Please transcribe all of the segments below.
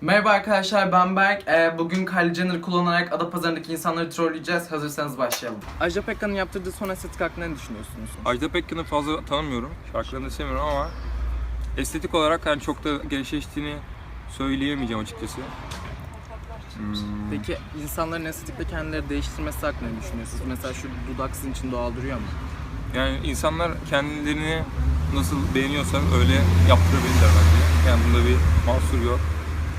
Merhaba arkadaşlar ben Berk. Ee, bugün Kylie Jenner kullanarak Adapazarı'ndaki insanları trolleyeceğiz. Hazırsanız başlayalım. Ajda Pekkan'ın yaptırdığı son estetik hakkında ne düşünüyorsunuz? Ajda Pekkan'ı fazla tanımıyorum. Şarkılarını sevmiyorum ama estetik olarak yani çok da geliştiğini söyleyemeyeceğim açıkçası. Hmm, Peki insanların estetikte kendileri değiştirmesi hakkında ne düşünüyorsunuz? Mesela şu dudak sizin için doğal duruyor mu? Yani insanlar kendilerini nasıl beğeniyorsa öyle yaptırabilirler bence. Yani bunda bir mahsur yok.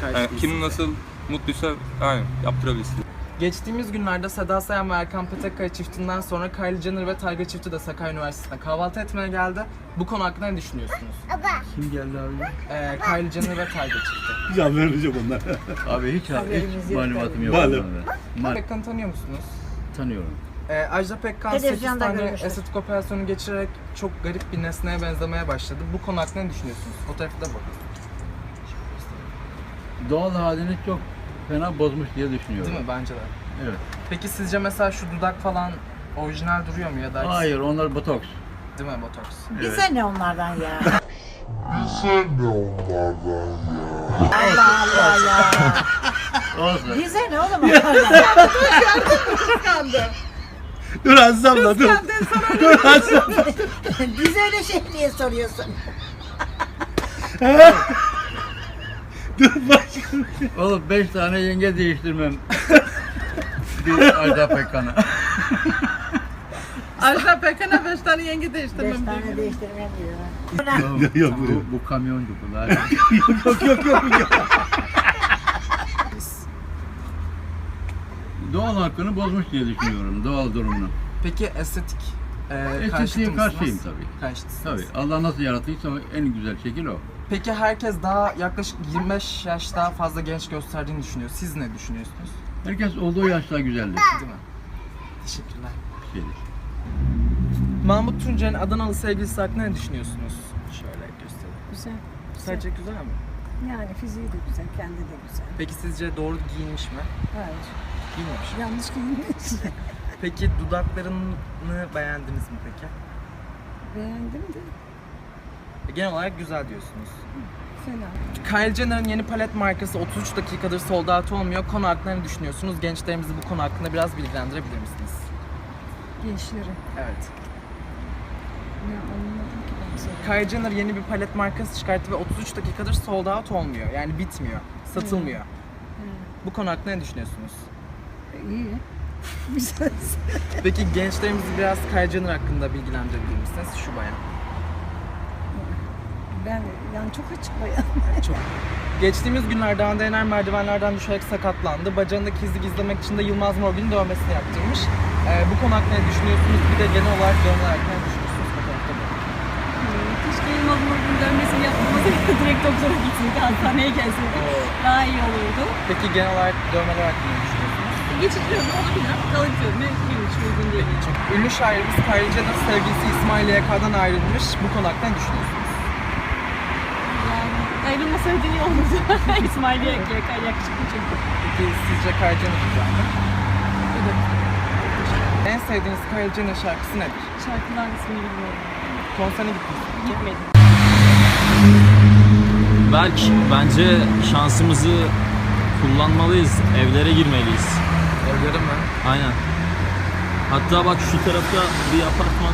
Yani değilsiniz. kim nasıl mutluysa aynen yaptırabilirsin. Geçtiğimiz günlerde Seda Sayan ve Erkan Petekkaya çiftinden sonra Kylie Jenner ve Tiger çifti de Sakarya Üniversitesi'ne kahvaltı etmeye geldi. Bu konu hakkında ne düşünüyorsunuz? Kim geldi abi? Ee, Kylie Jenner ve Tiger çifti. Ya vermeyeceğim onlar. Abi hiç, hiç yok malumatım yok. Malum. Mal Pekkan'ı tanıyor musunuz? tanıyorum. Ee, Ajda Pekkan 8 Televizyonda tane görmüştüm. estetik operasyonu geçirerek çok garip bir nesneye benzemeye başladı. Bu konu hakkında ne düşünüyorsunuz? Fotoğrafı da bakın. Doğal halini çok fena bozmuş diye düşünüyorum. Değil mi? Bence de. Evet. Peki sizce mesela şu dudak falan orijinal duruyor mu ya da Hayır onlar botoks. değil mi botoks? Bize ne onlardan ya? Bize ne onlardan ya? Allah Allah ya. Olsun. Bize ne oğlum onlardan? Dur Azam'la dur. Dur Azam. Bize öyle şey niye soruyorsun? Oğlum beş tane yenge değiştirmem. bir Ajda Pekkan'a. Ajda Pekkan'a 5 tane yenge Beş değiştirmem tane değiştirmem diyor. Yok, yok, bu, bu kamyoncu bu da. Yok yok yok yok. Doğal hakkını bozmuş diye düşünüyorum. Doğal durumunu. Peki estetik e, Estetiğe karşıtı mısınız? karşıyım tabii. Karşıtısınız. Tabii. Allah nasıl yarattıysa en güzel şekil o. Peki herkes daha yaklaşık 25 yaş daha fazla genç gösterdiğini düşünüyor. Siz ne düşünüyorsunuz? Herkes olduğu yaşta güzeldir. Değil mi? Teşekkürler. Bir şey değil. Mahmut Tuncay'ın Adanalı sevgilisi hakkında ne düşünüyorsunuz? Şöyle göstereyim. Güzel. Sadece güzel mi? Yani fiziği de güzel, kendi de güzel. Peki sizce doğru giyinmiş mi? Hayır. Giyinmemiş. Yanlış giyinmiş. Peki dudaklarını beğendiniz mi peki? Beğendim de Genel olarak güzel diyorsunuz. fena. Kylie Jenner'ın yeni palet markası 33 dakikadır sold out olmuyor. Konu hakkında ne düşünüyorsunuz? Gençlerimizi bu konu hakkında biraz bilgilendirebilir misiniz? Gençleri. Evet. Ne anlamadım ki ben sana. Kylie Jenner yeni bir palet markası çıkarttı ve 33 dakikadır sold out olmuyor. Yani bitmiyor, satılmıyor. Bu konu hakkında ne düşünüyorsunuz? E, İyi. Güzel. Peki gençlerimizi biraz Jenner hakkında bilgilendirebilir misiniz? Şu bayan. Ben yani çok açık bayan. Çok. Geçtiğimiz günlerde Hande Yener merdivenlerden düşerek sakatlandı. Bacağındaki izi gizlemek için de Yılmaz Morgül'ün dövmesini yaptırmış. Ee, bu konu hakkında ne düşünüyorsunuz? Bir de genel olarak dövmeler hakkında ne düşünüyorsunuz? Bu. Keşke Yılmaz Morgül dönmesini yapmamasaydı direkt doktora gitseydi, hastaneye gelseydi. Daha iyi olurdu. Peki genel olarak dövmeler hakkında ne? Geçici dövme olabilir ama kalıcı dövme benim için uygun değil. Çok. Ünlü şairimiz Kylie Jenner sevgilisi İsmail YK'dan ayrılmış. Bu ne düşünüyorsunuz? Yani ayrılmasaydı iyi olurdu. İsmail Yaka yakışıklı çünkü. Peki sizce Kylie Jenner güzel mi? En sevdiğiniz Kylie Jenner şarkısı nedir? Şarkıların ismini bilmiyorum. Konserine gittiniz. mi? Gitmedim. Berk bence şansımızı kullanmalıyız. Evlere girmeliyiz. Evlerim mi? Aynen. Hatta bak şu tarafta bir apartman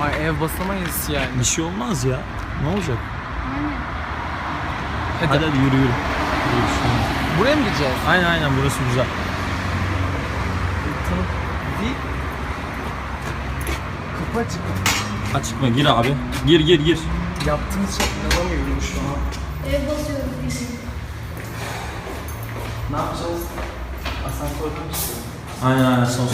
Ay ev basamayız yani. bir şey olmaz ya. Ne olacak? Hadi. Hadi hadi yürü yürü. Yürü. Buraya mı gideceğiz? Aynen aynen burası güzel. Tanı... Değil. Kapı açık. Açıkma gir abi. Gir gir gir. Yaptığımız şey inanamıyorum şu an. Ev basıyoruz Ne yapacağız? Asansörde misin? Aynen aynen son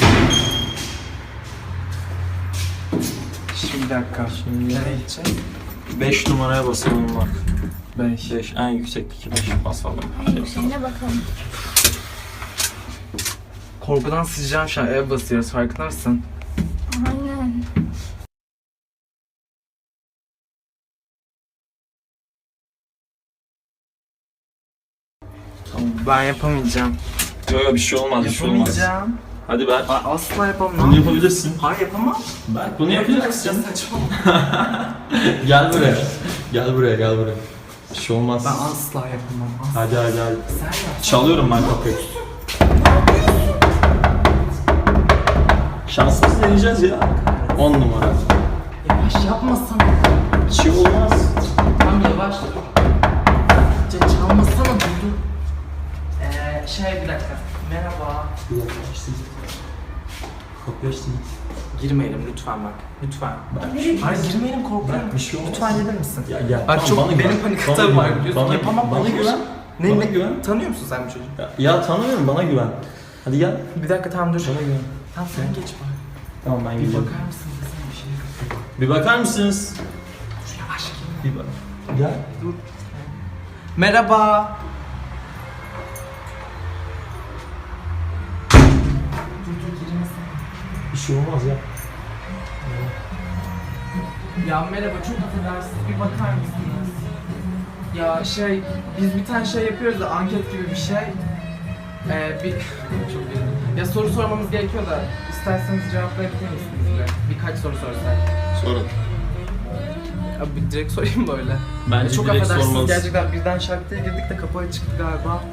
Şimdi bir dakika. Şimdi nereye gideceğiz? 5 numaraya basalım bak. 5. 5 en yüksekteki 5 basalım. Hadi bakalım. bakalım. Korkudan sıcağım şu an ev basıyoruz farkında mısın? Aynen. Tamam, Ben yapamayacağım. Yok yok bir şey olmaz bir şey olmaz. Yapamayacağım. Hadi Berk. Ay, asla yapamam. Bunu yapabilirsin. Hayır yapamam. Berk bunu yapacaksın. Saçma. gel buraya. Gel buraya gel buraya. Bir şey olmaz. Ben asla yapamam. Asla. Hadi hadi hadi. Sen yap. Çalıyorum ben kapıyı. Şansımızı deneyeceğiz ya. 10 numara. Yavaş yapmasana. Bir şey olmaz. Tam yavaş çalmasana dur dur. Ee, şey bir dakika. Merhaba. Bir dakika açtım. Kapıyı açtım. Girmeyelim lütfen bak. Lütfen. Hayır girmeyelim korkuyorum. Bir şey olmaz. Lütfen gelir misin? Ya gel. Bak çok benim güven. panik Bana atağım var biliyorsun. Bana, Yapamam bana güven. Ne, bana ne- güven. Tanıyor musun sen bu çocuğu? Ya, ya tanımıyorum bana güven. Hadi gel. Bir dakika tamam dur. Bana güven. Tamam sen geç bari. Tamam ben Bir gidiyorum. bakar mısın bir şey. Bir bakar mısınız? Yavaş gir. Bir bak. Gel. Dur. Merhaba. Şey olmaz ya. Ya merhaba çok affedersiniz bir bakar mısınız? Ya şey biz bir tane şey yapıyoruz da anket gibi bir şey. Ee, bir çok iyi. Ya soru sormamız gerekiyor da isterseniz cevaplayabilir misiniz bize? Birkaç soru sorsak. Sorun. Abi direkt sorayım böyle. Bence çok direkt affedersiniz sormalısın. gerçekten birden şarkıya girdik de kapı açıktı galiba.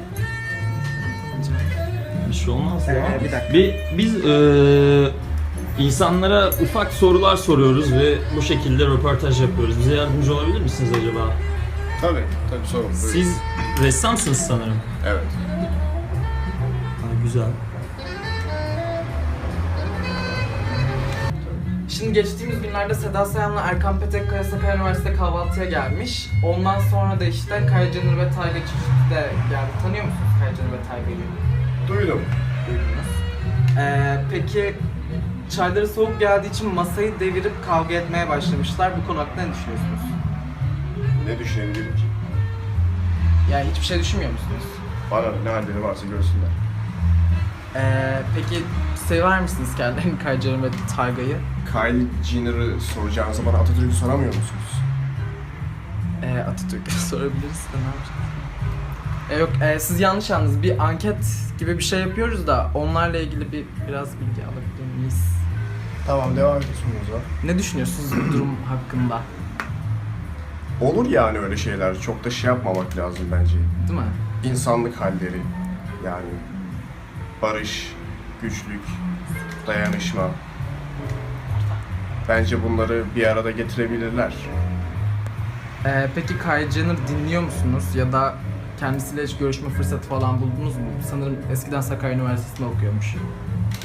Bir şey olmaz ya. Ee, bir dakika. Bir, biz eee, insanlara ufak sorular soruyoruz ve bu şekilde röportaj yapıyoruz. Bize yardımcı olabilir misiniz acaba? Tabii, tabii sorun. Buyurun. Siz ressamsınız sanırım. Evet. Ha, güzel. Şimdi geçtiğimiz günlerde Seda Sayan'la Erkan Petekkaya Sakarya Üniversitesi'de kahvaltıya gelmiş. Ondan sonra da işte Kaycanır ve Tayga çiftlikte de geldi. Tanıyor musunuz Kaycanır ve Tayga'yı? Duydum. Duydunuz. Ee, peki çayları soğuk geldiği için masayı devirip kavga etmeye başlamışlar. Bu konu hakkında ne düşünüyorsunuz? Ne düşünebilirim ki? Yani hiçbir şey düşünmüyor musunuz? Bana ne halleri varsa görsünler. Ee, peki sever misiniz kendilerini Kaycanır ve Tayga'yı? Kylie Jenner'ı soracağınız zaman Atatürk'ü soramıyor musunuz? Ee, Atatürk'e sorabiliriz de ne yapacağız? Ee, yok e, siz yanlış anladınız. Bir anket gibi bir şey yapıyoruz da onlarla ilgili bir biraz bilgi alabilir miyiz? Tamam devam ediyorsunuz o zaman. Ne düşünüyorsunuz bu durum hakkında? Olur yani öyle şeyler. Çok da şey yapmamak lazım bence. Değil mi? İnsanlık halleri. Yani barış, güçlük, dayanışma. Bence bunları bir arada getirebilirler. Ee, peki Jenner dinliyor musunuz? Ya da kendisiyle hiç görüşme fırsatı falan buldunuz mu? Sanırım eskiden Sakarya Üniversitesi'nde okuyormuş.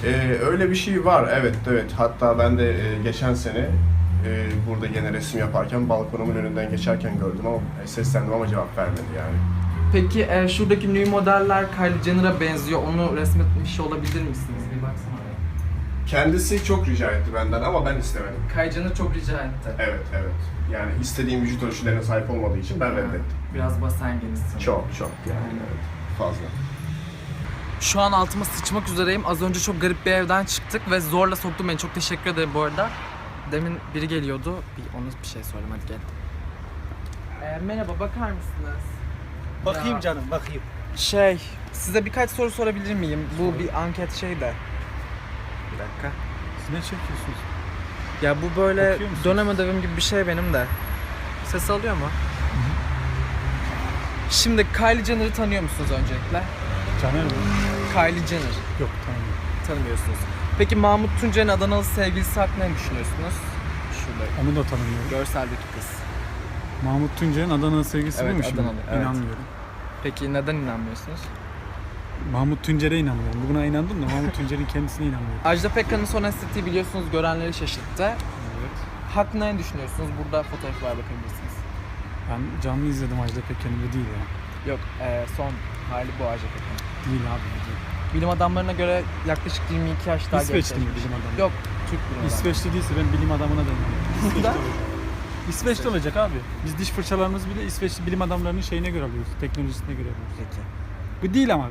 Ee, öyle bir şey var, evet evet. Hatta ben de e, geçen sene e, burada gene resim yaparken balkonumun önünden geçerken gördüm ama e, seslendim ama cevap vermedi yani. Peki e, şuradaki new modeller Kylie Jenner'a benziyor. Onu resmetmiş olabilir misiniz? Bir baksana. Kendisi çok rica etti benden ama ben istemedim. Kylie Jenner çok rica etti. Evet evet. Yani istediğim vücut ölçülerine sahip olmadığı için ben reddettim. Biraz basen genişsin. Çok çok yani evet. Fazla. Şu an altıma sıçmak üzereyim. Az önce çok garip bir evden çıktık ve zorla soktum beni. Çok teşekkür ederim bu arada. Demin biri geliyordu. Bir ona bir şey söyleyeyim hadi gel. Ee, merhaba bakar mısınız? Bakayım Ya. canım bakayım. Şey, size birkaç soru sorabilir miyim? Bu bir anket şey de. Bir dakika. Siz ne çekiyorsunuz? Ya bu böyle Okuyor musunuz? dönem ödevim gibi bir şey benim de. Ses alıyor mu? Şimdi Kylie Jenner'ı tanıyor musunuz öncelikle? Caner mi? Kylie Jenner. Yok tanımıyorum. tanımıyorsunuz. Peki Mahmut Tuncay'ın Adanalı sevgilisi hakkında ne düşünüyorsunuz? Şurada Onu da tanımıyorum. görseldeki kız. Mahmut Tuncay'ın Adanalı sevgilisi Evet, mu? Adanalı, evet. İnanmıyorum. Peki neden inanmıyorsunuz? Mahmut Tuncer'e inanmıyorum. Bugüne inandım da Mahmut Tuncer'in kendisine inanmıyorum. Ajda Pekkan'ın son estetiği biliyorsunuz görenleri şaşırttı. Evet. Hakkında ne düşünüyorsunuz? Burada fotoğrafı var bakabilirsiniz. Ben canlı izledim Ajda Pekkan'ı bu değil ya. Yok e, son hali bu Ajda Pekkan. Değil abi değil. Bilim adamlarına göre yaklaşık 22 yaş daha İsveçli mi gençleşmiş. bilim adamı? Yok Türk bilim adamı. İsveçli değilse ben bilim adamına da inanıyorum. İsveçli olacak. İsveçli olacak abi. Biz diş fırçalarımızı bile İsveçli bilim adamlarının şeyine göre alıyoruz. Teknolojisine göre alıyoruz. Peki. Bu değil ama.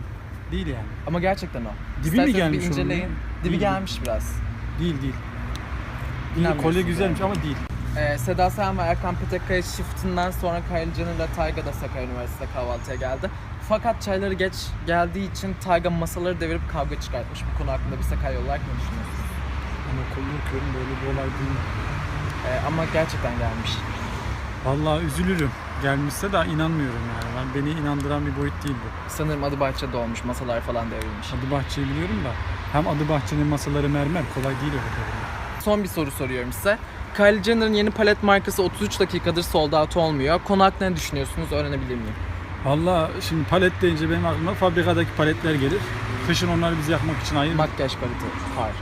Değil yani. Ama gerçekten o. Dibi mi İsterseniz gelmiş bir onun inceleyin. Dibi Değil. gelmiş biraz. Değil değil. Değil, kolye güzelmiş ama değil. Ee, Seda Sayan ve Erkan Petekkaya çiftinden sonra Kylie Jenner ile Tayga da Sakarya Üniversitesi'nde kahvaltıya geldi. Fakat çayları geç geldiği için Tayga masaları devirip kavga çıkartmış. Bu konu hakkında bir Sakarya olarak ne düşünüyorsunuz? Ama korkuyorum böyle bir olay değil. Ee, ama gerçekten gelmiş. Vallahi üzülürüm. gelmişse de inanmıyorum yani. Ben beni inandıran bir boyut değil bu. Sanırım adı bahçede olmuş, masalar falan devrilmiş. Adı Bahçe'yi biliyorum da hem Adı Bahçe'nin masaları mermer kolay değil öyle devrilmek. Son bir soru soruyorum size. Kylie Jenner'ın yeni palet markası 33 dakikadır sold out olmuyor. Konu hakkında ne düşünüyorsunuz? Öğrenebilir miyim? Valla şimdi palet deyince benim aklıma fabrikadaki paletler gelir. Kışın onları biz yakmak için ayır. Makyaj paleti. Hayır.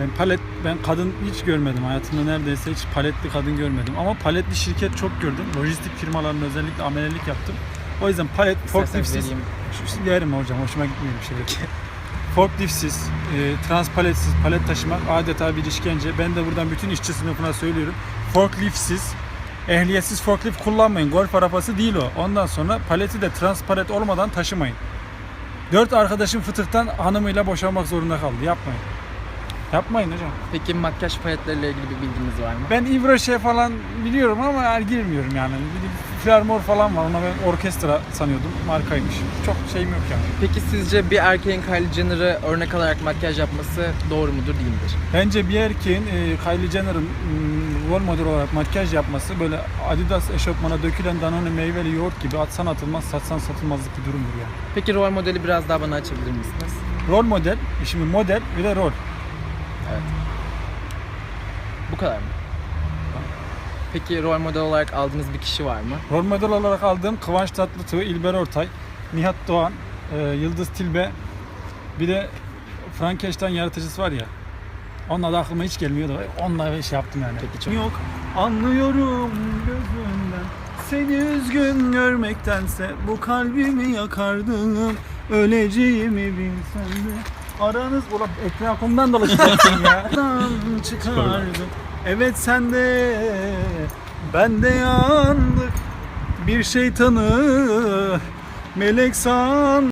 Ben palet, ben kadın hiç görmedim. Hayatımda neredeyse hiç paletli kadın görmedim. Ama paletli şirket çok gördüm. Lojistik firmalarında özellikle amelelik yaptım. O yüzden palet, forkliftsiz, yerim hocam hoşuma gitmiyor bir şey. forkliftsiz, e, transpaletsiz palet taşımak adeta bir işkence. Ben de buradan bütün işçi sınıfına söylüyorum. Forkliftsiz, ehliyetsiz forklift kullanmayın. Golf arabası değil o. Ondan sonra paleti de transparet olmadan taşımayın. Dört arkadaşım fıtıktan hanımıyla boşanmak zorunda kaldı. Yapmayın. Yapmayın hocam. Peki makyaj paletleriyle ilgili bir bilginiz var mı? Ben Ivroşe falan biliyorum ama yani girmiyorum yani. Filarmor falan var. Ona ben orkestra sanıyordum. Markaymış. Çok şeyim yok yani. Peki sizce bir erkeğin Kylie Jenner'ı örnek alarak makyaj yapması doğru mudur değil midir? Bence bir erkeğin e, Kylie Jenner'ın mm, rol model olarak makyaj yapması böyle Adidas eşofmana dökülen Danone meyveli yoğurt gibi atsan atılmaz, satsan satılmazlık bir durumdur yani. Peki rol modeli biraz daha bana açabilir misiniz? Rol model, şimdi model bir de rol. Bu kadar mı? Peki rol model olarak aldığınız bir kişi var mı? Rol model olarak aldığım Kıvanç Tatlıtuğ, İlber Ortay, Nihat Doğan, e, Yıldız Tilbe, bir de Frankenstein yaratıcısı var ya. Onun adı aklıma hiç gelmiyor da onunla şey yaptım yani. Peki, çok- Yok anlıyorum gözünden. Seni üzgün görmektense bu kalbimi yakardım öleceğimi bilsen de. Aranız ulan etrafımdan dolaşacaksın ya. çıkardım. Evet sen de ben de yandık. Bir şeytanı melek san